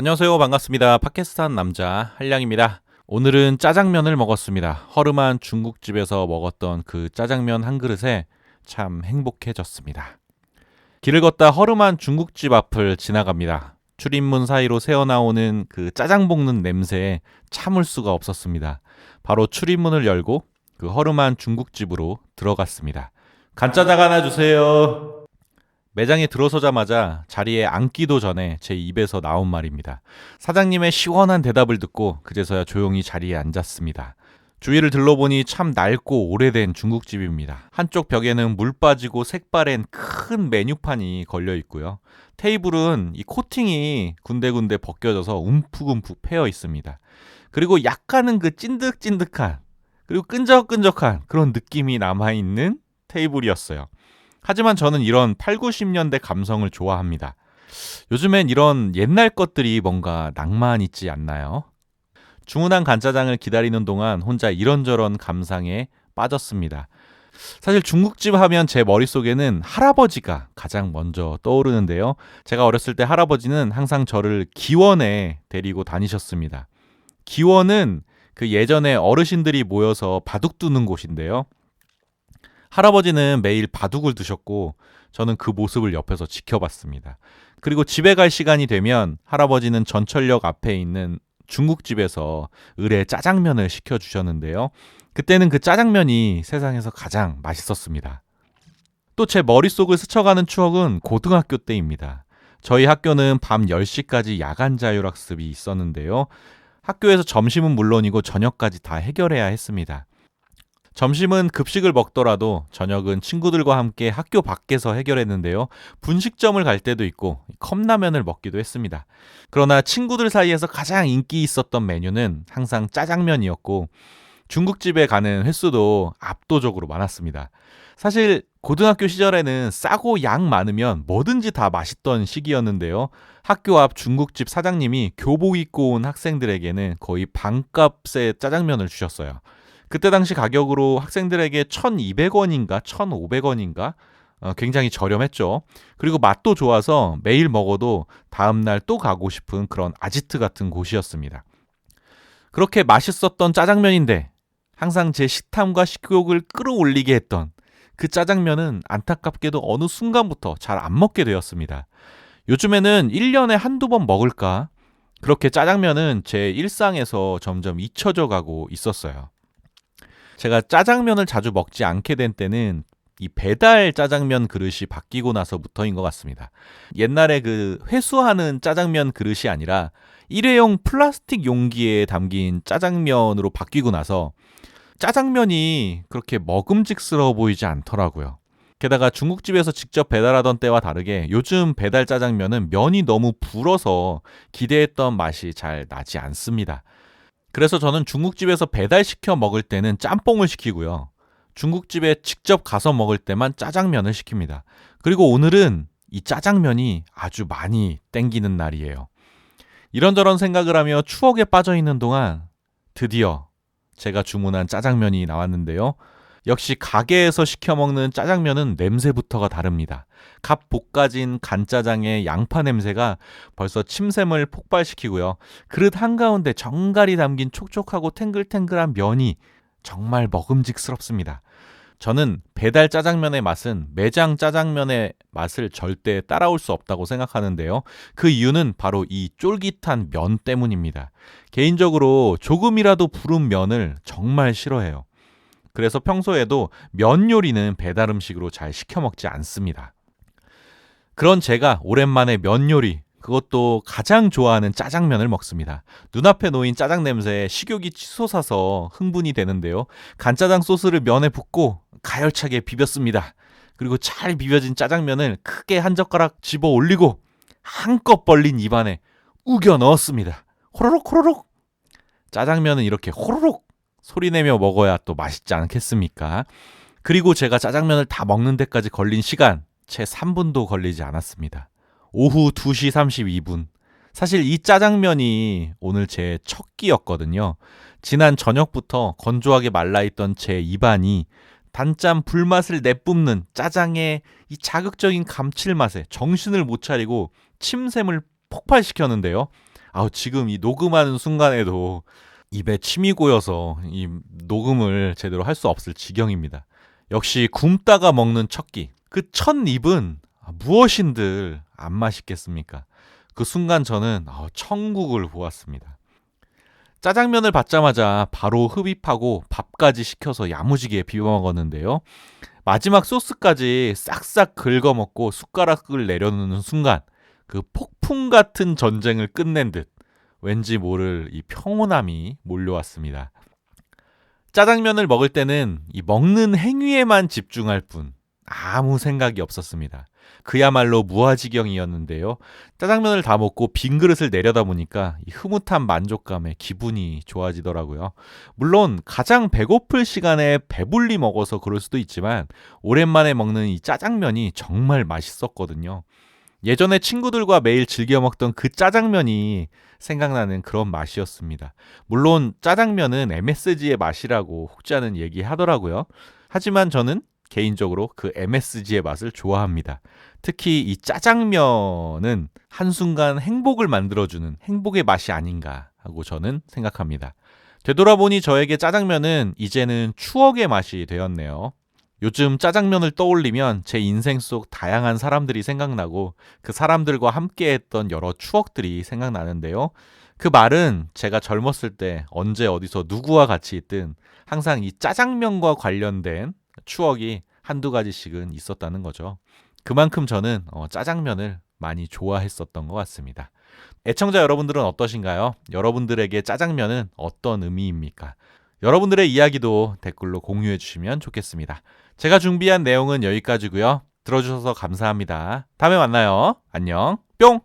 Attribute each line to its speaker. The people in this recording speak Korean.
Speaker 1: 안녕하세요. 반갑습니다. 팟캐스트 한 남자 한량입니다. 오늘은 짜장면을 먹었습니다. 허름한 중국집에서 먹었던 그 짜장면 한 그릇에 참 행복해졌습니다. 길을 걷다 허름한 중국집 앞을 지나갑니다. 출입문 사이로 새어나오는 그 짜장 볶는 냄새에 참을 수가 없었습니다. 바로 출입문을 열고 그 허름한 중국집으로 들어갔습니다. 간짜장 하나 주세요. 매장에 들어서자마자 자리에 앉기도 전에 제 입에서 나온 말입니다. 사장님의 시원한 대답을 듣고 그제서야 조용히 자리에 앉았습니다. 주위를 둘러보니 참 낡고 오래된 중국집입니다. 한쪽 벽에는 물 빠지고 색바랜 큰 메뉴판이 걸려 있고요. 테이블은 이 코팅이 군데군데 벗겨져서 움푹움푹 패여 있습니다. 그리고 약간은 그 찐득찐득한 그리고 끈적끈적한 그런 느낌이 남아있는 테이블이었어요. 하지만 저는 이런 8, 90년대 감성을 좋아합니다. 요즘엔 이런 옛날 것들이 뭔가 낭만 있지 않나요? 주문한 간짜장을 기다리는 동안 혼자 이런저런 감상에 빠졌습니다. 사실 중국집 하면 제 머릿속에는 할아버지가 가장 먼저 떠오르는데요. 제가 어렸을 때 할아버지는 항상 저를 기원에 데리고 다니셨습니다. 기원은 그 예전에 어르신들이 모여서 바둑 두는 곳인데요. 할아버지는 매일 바둑을 두셨고 저는 그 모습을 옆에서 지켜봤습니다. 그리고 집에 갈 시간이 되면 할아버지는 전철역 앞에 있는 중국집에서 을에 짜장면을 시켜주셨는데요. 그때는 그 짜장면이 세상에서 가장 맛있었습니다. 또 제 머릿속을 스쳐가는 추억은 고등학교 때입니다. 저희 학교는 밤 10시까지 야간 자율학습이 있었는데요. 학교에서 점심은 물론이고 저녁까지 다 해결해야 했습니다. 점심은 급식을 먹더라도 저녁은 친구들과 함께 학교 밖에서 해결했는데요. 분식점을 갈 때도 있고 컵라면을 먹기도 했습니다. 그러나 친구들 사이에서 가장 인기 있었던 메뉴는 항상 짜장면이었고 중국집에 가는 횟수도 압도적으로 많았습니다. 사실 고등학교 시절에는 싸고 양 많으면 뭐든지 다 맛있던 시기였는데요. 학교 앞 중국집 사장님이 교복 입고 온 학생들에게는 거의 반값의 짜장면을 주셨어요. 그때 당시 가격으로 학생들에게 1,200원인가 1,500원인가 어, 굉장히 저렴했죠. 그리고 맛도 좋아서 매일 먹어도 다음날 또 가고 싶은 그런 아지트 같은 곳이었습니다. 그렇게 맛있었던 짜장면인데 항상 제 식탐과 식욕을 끌어올리게 했던 그 짜장면은 안타깝게도 어느 순간부터 잘 안 먹게 되었습니다. 요즘에는 1년에 한두 번 먹을까? 그렇게 짜장면은 제 일상에서 점점 잊혀져 가고 있었어요. 제가 짜장면을 자주 먹지 않게 된 때는 이 배달 짜장면 그릇이 바뀌고 나서부터인 것 같습니다. 옛날에 그 회수하는 짜장면 그릇이 아니라 일회용 플라스틱 용기에 담긴 짜장면으로 바뀌고 나서 짜장면이 그렇게 먹음직스러워 보이지 않더라고요. 게다가 중국집에서 직접 배달하던 때와 다르게 요즘 배달 짜장면은 면이 너무 불어서 기대했던 맛이 잘 나지 않습니다. 그래서 저는 중국집에서 배달시켜 먹을 때는 짬뽕을 시키고요. 중국집에 직접 가서 먹을 때만 짜장면을 시킵니다. 그리고 오늘은 이 짜장면이 아주 많이 땡기는 날이에요. 이런저런 생각을 하며 추억에 빠져 있는 동안 드디어 제가 주문한 짜장면이 나왔는데요. 역시 가게에서 시켜 먹는 짜장면은 냄새부터가 다릅니다. 갓 볶아진 간짜장의 양파 냄새가 벌써 침샘을 폭발시키고요. 그릇 한가운데 정갈이 담긴 촉촉하고 탱글탱글한 면이 정말 먹음직스럽습니다. 저는 배달 짜장면의 맛은 매장 짜장면의 맛을 절대 따라올 수 없다고 생각하는데요. 그 이유는 바로 이 쫄깃한 면 때문입니다. 개인적으로 조금이라도 부른 면을 정말 싫어해요. 그래서 평소에도 면 요리는 배달 음식으로 잘 시켜 먹지 않습니다. 그런 제가 오랜만에 면 요리, 그것도 가장 좋아하는 짜장면을 먹습니다. 눈앞에 놓인 짜장 냄새에 식욕이 치솟아서 흥분이 되는데요. 간짜장 소스를 면에 붓고 가열차게 비볐습니다. 그리고 잘 비벼진 짜장면을 크게 한 젓가락 집어 올리고 한껏 벌린 입안에 우겨 넣었습니다. 호로록 호로록. 짜장면은 이렇게 호로록 소리내며 먹어야 또 맛있지 않겠습니까? 그리고 제가 짜장면을 다 먹는 데까지 걸린 시간 채 3분도 걸리지 않았습니다. 오후 2시 32분. 사실 이 짜장면이 오늘 제 첫 끼였거든요. 지난 저녁부터 건조하게 말라있던 제 입안이 단짠 불맛을 내뿜는 짜장의 이 자극적인 감칠맛에 정신을 못 차리고 침샘을 폭발시켰는데요. 아우 지금 이 녹음하는 순간에도 입에 침이 고여서 이 녹음을 제대로 할 수 없을 지경입니다. 역시 굶다가 먹는 첫 끼. 그 첫 입은 무엇인들 안 맛있겠습니까? 그 순간 저는 아, 천국을 보았습니다. 짜장면을 받자마자 바로 흡입하고 밥까지 시켜서 야무지게 비벼 먹었는데요. 마지막 소스까지 싹싹 긁어 먹고 숟가락을 내려놓는 순간 그 폭풍 같은 전쟁을 끝낸 듯 왠지 모를 이 평온함이 몰려왔습니다. 짜장면을 먹을 때는 이 먹는 행위에만 집중할 뿐 아무 생각이 없었습니다. 그야말로 무아지경이었는데요. 짜장면을 다 먹고 빈 그릇을 내려다 보니까 이 흐뭇한 만족감에 기분이 좋아지더라고요. 물론 가장 배고플 시간에 배불리 먹어서 그럴 수도 있지만 오랜만에 먹는 이 짜장면이 정말 맛있었거든요. 예전에 친구들과 매일 즐겨 먹던 그 짜장면이 생각나는 그런 맛이었습니다. 물론 짜장면은 MSG의 맛이라고 혹자는 얘기하더라고요. 하지만 저는 개인적으로 그 MSG의 맛을 좋아합니다. 특히 이 짜장면은 한순간 행복을 만들어주는 행복의 맛이 아닌가 하고 저는 생각합니다. 되돌아보니 저에게 짜장면은 이제는 추억의 맛이 되었네요. 요즘 짜장면을 떠올리면 제 인생 속 다양한 사람들이 생각나고 그 사람들과 함께 했던 여러 추억들이 생각나는데요. 그 말은 제가 젊었을 때 언제 어디서 누구와 같이 있든 항상 이 짜장면과 관련된 추억이 한두 가지씩은 있었다는 거죠. 그만큼 저는 어, 짜장면을 많이 좋아했었던 것 같습니다. 애청자 여러분들은 어떠신가요? 여러분들에게 짜장면은 어떤 의미입니까? 여러분들의 이야기도 댓글로 공유해 주시면 좋겠습니다. 제가 준비한 내용은 여기까지고요. 들어주셔서 감사합니다. 다음에 만나요. 안녕. 뿅!